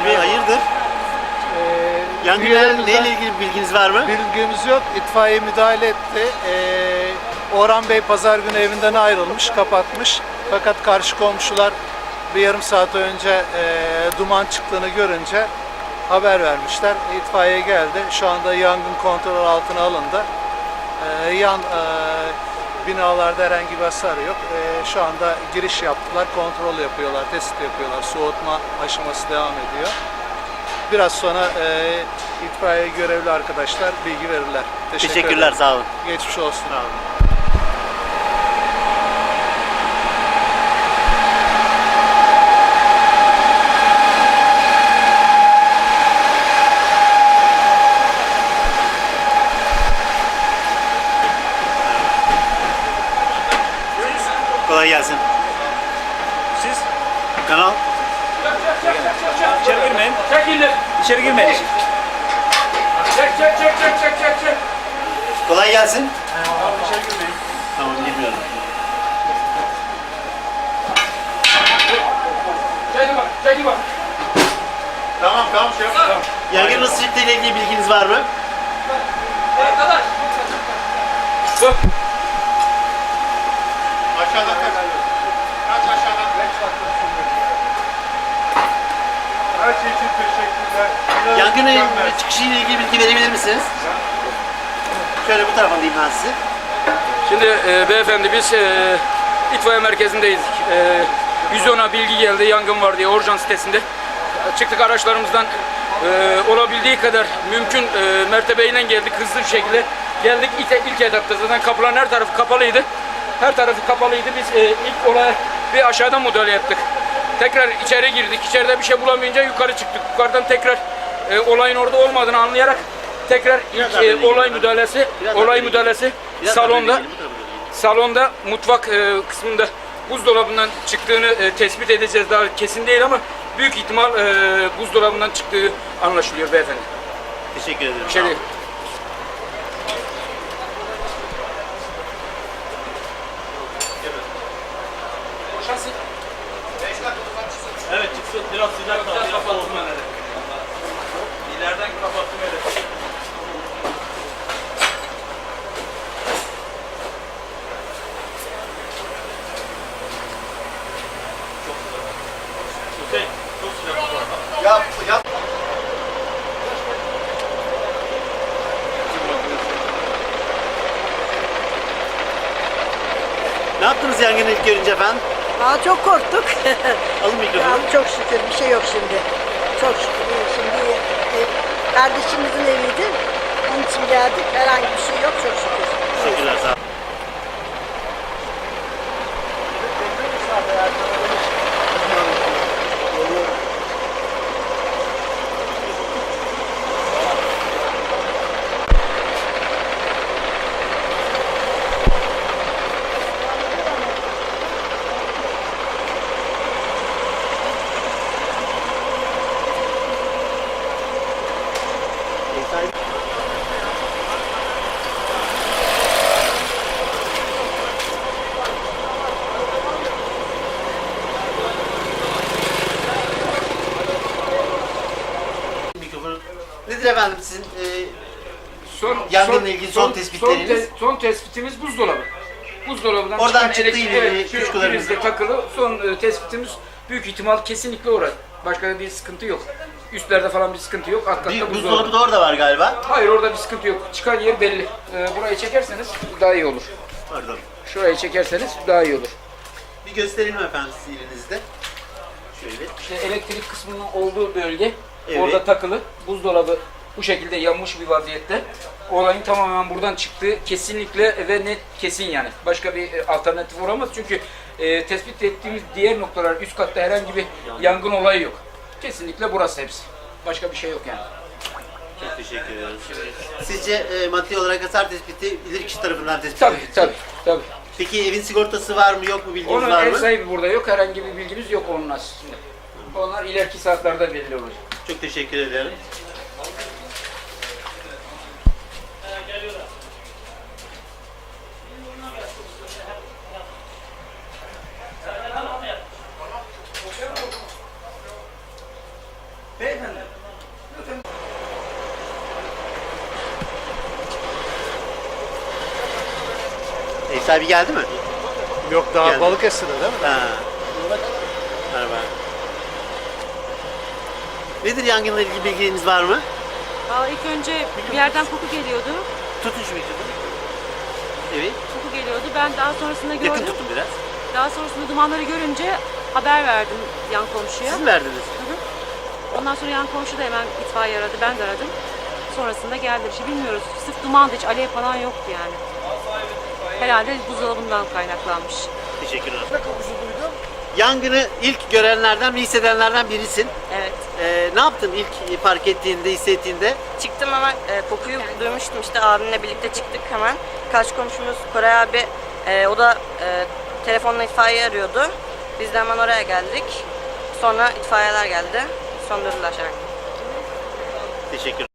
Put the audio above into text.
İsmail Bey hayırdır? Ee, Yangınla üyelerimizden neyle ilgili bir bilginiz var mı? Bilgimiz yok. İtfaiye müdahale etti. Ee, Orhan Bey pazar günü evinden ayrılmış, kapatmış. Fakat karşı komşular bir yarım saat önce e, duman çıktığını görünce haber vermişler. İtfaiye geldi. Şu anda yangın kontrol altına alındı. Ee, yan e, binalarda herhangi bir hasar yok. Ee, şu anda giriş yaptılar, kontrol yapıyorlar, test yapıyorlar. Soğutma aşaması devam ediyor. Biraz sonra e, itfaiye görevli arkadaşlar bilgi verirler. Teşekkür Teşekkürler ederim. sağ olun. Geçmiş olsun. Sağ olun. Kolay gelsin. Siz Kanal içeri girmeyin. İçeri girmeyin. Çek çek çek çek çek çek çek. kolay gelsin. İçeri girmeyin. Tamam bilmiyorum. Çekil bak çekil bak. Tamam tamam şey yap. Yangın nasıl çıktığı ile ilgili bilginiz var mı? Arkadaş. Dur. Aşağıdan kaç. Kaç aşağıdan. Her şey için teşekkürler. Yangının çıkışı ile ilgili bilgi verebilir misiniz? Şöyle bu tarafa alayım ben sizi. Şimdi e, beyefendi biz e, itfaiye merkezindeyiz. E, Vizyona bilgi geldi yangın var diye Orjan sitesinde. Çıktık araçlarımızdan e, olabildiği kadar mümkün e, mertebeyle geldik hızlı bir şekilde. Geldik ilk, ilk etapta zaten kapıların her tarafı kapalıydı. Her tarafı kapalıydı. Biz e, ilk olaya bir aşağıdan müdahale yaptık. Tekrar içeri girdik. İçeride bir şey bulamayınca yukarı çıktık. Yukarıdan tekrar e, olayın orada olmadığını anlayarak tekrar ilk e, olay müdahalesi olay müdahalesi salonda salonda mutfak e, kısmında buzdolabından çıktığını e, tespit edeceğiz. Daha kesin değil ama büyük ihtimal e, buzdolabından çıktığı anlaşılıyor beyefendi. Teşekkür ederim. Şey değil. Evet çıksın biraz sıcak da. Biraz kapattım ben hele. İleriden kapattım çok sıcak arada. Yap, yap. Ne yaptınız yangını ilk görünce efendim? Aa, çok korktuk. Alın mikrofonu. ya, çok şükür bir şey yok şimdi. Çok şükür. Şimdi e, kardeşimizin eviydi. Onun için geldik. Herhangi bir şey yok çok şükür. Teşekkürler sağ olun. Mikrofonu. Nedir efendim sizin e, Son, Yangınla ilgili son tespitleriniz? Son, te- son tespitimiz buzdolabı. Buzdolabından Oradan çıktı elektrik- evet, kuşkularımız. takılı. Son e, tespitimiz büyük ihtimal kesinlikle orası. Başka bir sıkıntı yok. Üstlerde falan bir sıkıntı yok. Alt katta bir buzdolabı. buzdolabı da orada var galiba? Hayır orada bir sıkıntı yok. Çıkan yer belli. Ee, burayı çekerseniz daha iyi olur. Pardon. Şurayı çekerseniz daha iyi olur. Bir gösterelim efendim siz elinizde. Şöyle. İşte elektrik kısmının olduğu bölge Evet. orada takılı. Buzdolabı bu şekilde yanmış bir vaziyette. Olayın tamamen buradan çıktığı kesinlikle ve net kesin yani. Başka bir e, alternatif olamaz çünkü e, tespit ettiğimiz diğer noktalar üst katta herhangi bir yangın olayı yok. Kesinlikle burası hepsi. Başka bir şey yok yani. Çok teşekkür ederim. Sizce e, maddi olarak hasar tespiti bilir kişi tarafından tespit Tabii edilecek. tabii tabii. Peki evin sigortası var mı yok mu bilginiz Onun var ev mı? sahibi burada yok. Herhangi bir bilgimiz yok onun aslında. Onlar ileriki saatlerde belli olacak. Çok teşekkür ederim. Ev sahibi geldi mi? Yok daha Geldi. Balıkesir'de değil mi? Ha. Merhaba. Nedir yangınla ilgili bilginiz var mı? Aa, ilk önce bir yerden koku geliyordu. Tutun şu mikrofonu. Evet. Koku geliyordu. Ben daha sonrasında Yakın gördüm. tutun biraz. Daha sonrasında dumanları görünce haber verdim yan komşuya. Siz mi verdiniz? Ondan sonra yan komşu da hemen itfaiye aradı. Ben de aradım. Sonrasında geldi. Bir şey bilmiyoruz. Sırf dumandı. Hiç alev falan yoktu yani. Herhalde buzdolabından kaynaklanmış. Teşekkürler. Yangını ilk görenlerden, hissedenlerden birisin. Evet. Ee, ne yaptın ilk fark ettiğinde, hissettiğinde? Çıktım ama e, kokuyu duymuştum işte abimle birlikte çıktık hemen. Karşı komşumuz Koray abi e, o da e, telefonla itfaiye arıyordu. Biz de hemen oraya geldik. Sonra itfaiyeler geldi. Söndürdüler yani. Teşekkür